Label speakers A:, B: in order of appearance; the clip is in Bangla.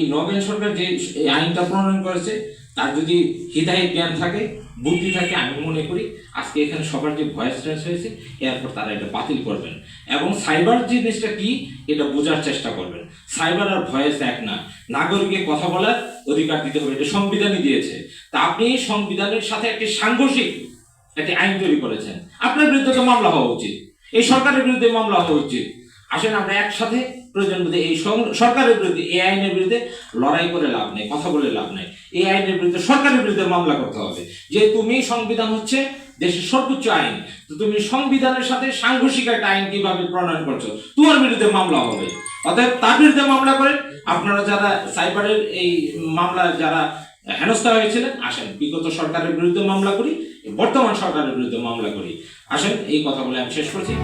A: নবেন সরকার যে আইনটা প্রণয়ন করেছে, তার যদি হৃদয় জ্ঞান থাকে, বুদ্ধি থাকে, আমি মনে করি আজকে এখানে সবার যে ভয়েস ট্রেন্স হয়েছে, এরপর তারা এটা বাতিল করবেন। এবং সাইবার জিনিসটা কি, এটা বোঝার চেষ্টা করবেন। সাইবার আর ভয়েস এক না। নাগরিককে কথা বলার অধিকার দিতে হবে, এটা সংবিধানই দিয়েছে। তা আপনি সংবিধানের সাথে একটি সাংঘর্ষিক একটি আইন তৈরি করেছেন। আপনার বিরুদ্ধে তো মামলা হওয়া উচিত। এই সরকারের বিরুদ্ধে মামলা হওয়া উচিত। আসেন আমরা একসাথে প্রয়োজন বোধে এই সরকারের বিরুদ্ধে, এই আইনের বিরুদ্ধে লড়াই করে লাভ নেই, কথা বলে লাভ নেই। এই আইনের বিরুদ্ধে, সরকারের বিরুদ্ধে মামলা করতে হবে। যে তুমি সংবিধান হচ্ছে দেশের সর্বোচ্চ আইন, তো তুমি সংবিধানের সাথে সাংঘর্ষিক একটা আইন কীভাবে প্রণয়ন করছ, তোমার বিরুদ্ধে মামলা হবে। অতএব তার বিরুদ্ধে মামলা করেন। আপনারা যারা সাইবারের এই মামলা যারা হেনস্থা হয়েছিলেন, আসেন। বিগত সরকারের বিরুদ্ধে মামলা করি, বর্তমান সরকারের বিরুদ্ধে মামলা করি। আসেন, এই কথা বলে আমি শেষ করছি।